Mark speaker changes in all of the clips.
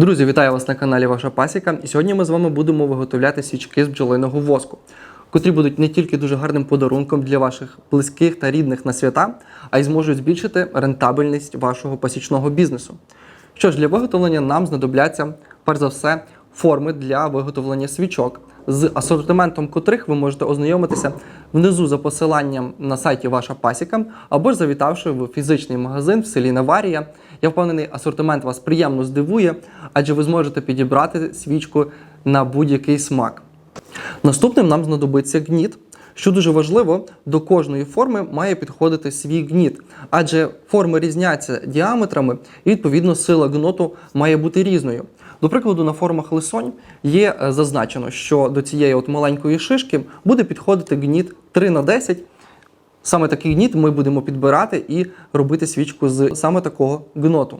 Speaker 1: Друзі, вітаю вас на каналі Ваша Пасіка. І сьогодні ми з вами будемо виготовляти свічки з бджолиного воску, котрі будуть не тільки дуже гарним подарунком для ваших близьких та рідних на свята, а й зможуть збільшити рентабельність вашого пасічного бізнесу. Що ж, для виготовлення нам знадобляться, перш за все, форми для виготовлення свічок, з асортиментом котрих ви можете ознайомитися внизу за посиланням на сайті Ваша Пасіка, або ж завітавши в фізичний магазин в селі Наварія. Я впевнений, асортимент вас приємно здивує, адже ви зможете підібрати свічку на будь-який смак. Наступним нам знадобиться гніт. Що дуже важливо, до кожної форми має підходити свій гніт, адже форми різняться діаметрами, і відповідно сила гноту має бути різною. До прикладу, на формах лисонь є е, зазначено, що до цієї от маленької шишки буде підходити гніт 3 на 10. Саме такий гніт ми будемо підбирати і робити свічку з саме такого гноту.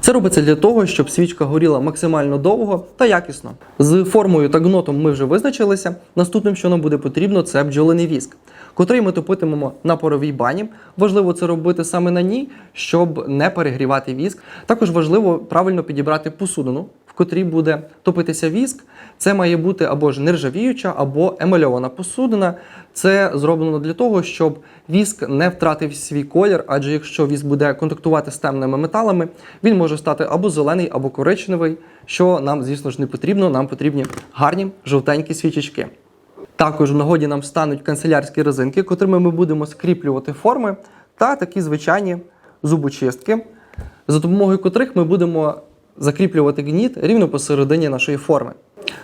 Speaker 1: Це робиться для того, щоб свічка горіла максимально довго та якісно. З формою та гнотом ми вже визначилися. Наступним, що нам буде потрібно, це бджолиний віск, котрий ми топитимемо на паровій бані. Важливо це робити саме на ній, щоб не перегрівати віск. Також важливо правильно підібрати посудину, котрій буде топитися віск. Це має бути або ж нержавіюча, або емальована посудина. Це зроблено для того, щоб віск не втратив свій колір, адже якщо віск буде контактувати з темними металами, він може стати або зелений, або коричневий, що нам, звісно ж, не потрібно. Нам потрібні гарні жовтенькі свічечки. Також в нагоді нам стануть канцелярські резинки, котрими ми будемо скріплювати форми, та такі звичайні зубочистки, за допомогою котрих ми будемо закріплювати гніт рівно посередині нашої форми.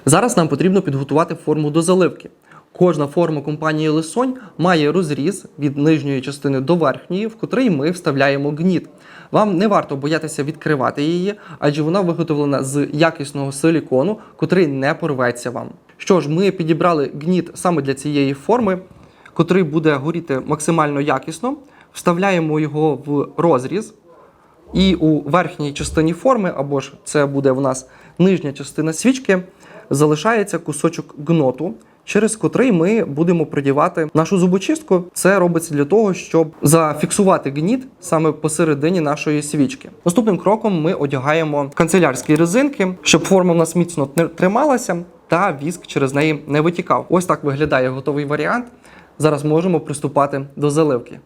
Speaker 1: Зараз нам потрібно підготувати форму до заливки. Кожна форма компанії Лисонь має розріз від нижньої частини до верхньої, в котрий ми вставляємо гніт. Вам не варто боятися відкривати її, адже вона виготовлена з якісного силікону, котрий не порветься вам. Що ж, ми підібрали гніт саме для цієї форми, котрий буде горіти максимально якісно. Вставляємо його в розріз. І у верхній частині форми, або ж це буде в нас нижня частина свічки, залишається кусочок гноту, через котрий ми будемо продівати нашу зубочистку. Це робиться для того, щоб зафіксувати гніт саме посередині нашої свічки. Наступним кроком ми одягаємо канцелярські резинки, щоб форма в нас міцно трималася та віск через неї не витікав. Ось так виглядає готовий варіант. Зараз можемо приступати до заливки.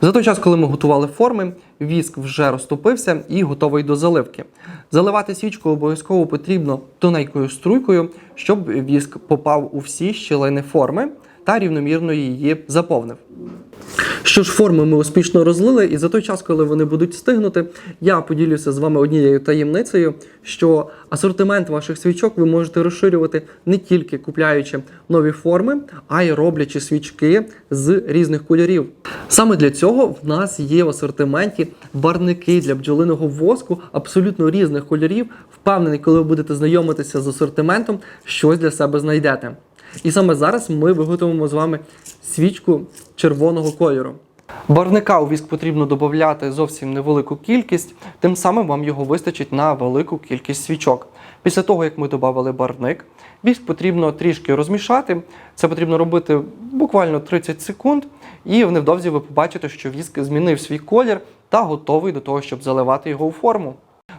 Speaker 1: За той час, коли ми готували форми, віск вже розтопився і готовий до заливки. Заливати свічку обов'язково потрібно тоненькою струйкою, щоб віск попав у всі щілини форми та рівномірно її заповнив. Що ж, форми ми успішно розлили, і за той час, коли вони будуть стигнути, я поділюся з вами однією таємницею, що асортимент ваших свічок ви можете розширювати не тільки купляючи нові форми, а й роблячи свічки з різних кольорів. Саме для цього в нас є в асортименті барники для бджолиного воску абсолютно різних кольорів. Впевнений, коли ви будете знайомитися з асортиментом, щось для себе знайдете. І саме зараз ми виготовимо з вами свічку червоного кольору. Барвника у віск потрібно додати зовсім невелику кількість, тим самим вам його вистачить на велику кількість свічок. Після того, як ми додали барвник, віск потрібно трішки розмішати. Це потрібно робити буквально 30 секунд, і невдовзі ви побачите, що віск змінив свій колір та готовий до того, щоб заливати його у форму.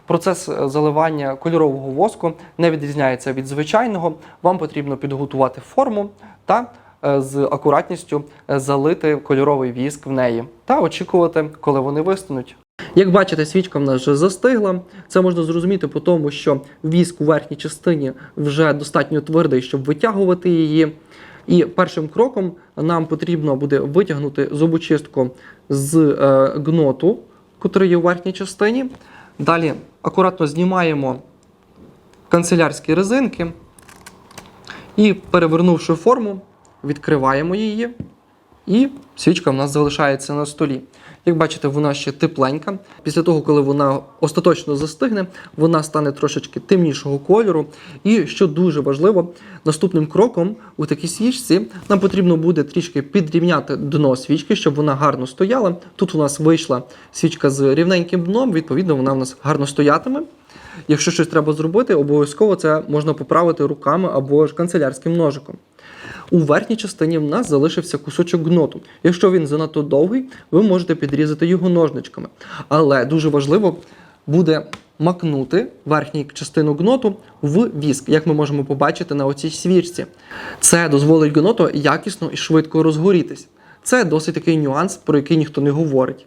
Speaker 1: Процес е, заливання кольорового воску не відрізняється від звичайного. Вам потрібно підготувати форму та е, з акуратністю е, залити кольоровий віск в неї та очікувати, коли вони вистануть. Як бачите, свічка в нас вже застигла. Це можна зрозуміти по тому, що віск у верхній частині вже достатньо твердий, щоб витягувати її. І першим кроком нам потрібно буде витягнути зубочистку з гноту, котрий є у верхній частині. Далі акуратно знімаємо канцелярські резинки і, перевернувши форму, відкриваємо її, і свічка в нас залишається на столі. Як бачите, вона ще тепленька. Після того, коли вона остаточно застигне, вона стане трошечки темнішого кольору. І що дуже важливо, наступним кроком у такій свічці нам потрібно буде трішки підрівняти дно свічки, щоб вона гарно стояла. Тут у нас вийшла свічка з рівненьким дном, відповідно, вона у нас гарно стоятиме. Якщо щось треба зробити, обов'язково це можна поправити руками або ж канцелярським ножиком. У верхній частині в нас залишився кусочок гноту. Якщо він занадто довгий, ви можете підрізати його ножничками. Але дуже важливо буде макнути верхню частину гноту в віск, як ми можемо побачити на оцій свічці. Це дозволить гноту якісно і швидко розгорітись. Це досить такий нюанс, про який ніхто не говорить.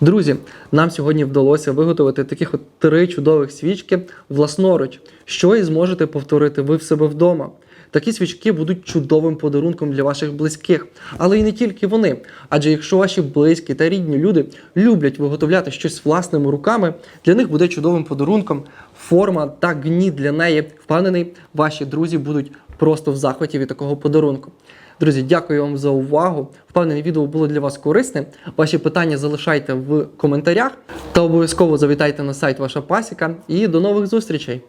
Speaker 1: Друзі, нам сьогодні вдалося виготовити таких от три чудових свічки власноруч, що і зможете повторити ви в себе вдома. Такі свічки будуть чудовим подарунком для ваших близьких, але і не тільки вони. Адже якщо ваші близькі та рідні люди люблять виготовляти щось власними руками, для них буде чудовим подарунком форма та гніт для неї. Впевнений, ваші друзі будуть просто в захваті від такого подарунку. Друзі, дякую вам за увагу. Впевнений, відео було для вас корисне. Ваші питання залишайте в коментарях та обов'язково завітайте на сайт Ваша Пасіка. І до нових зустрічей!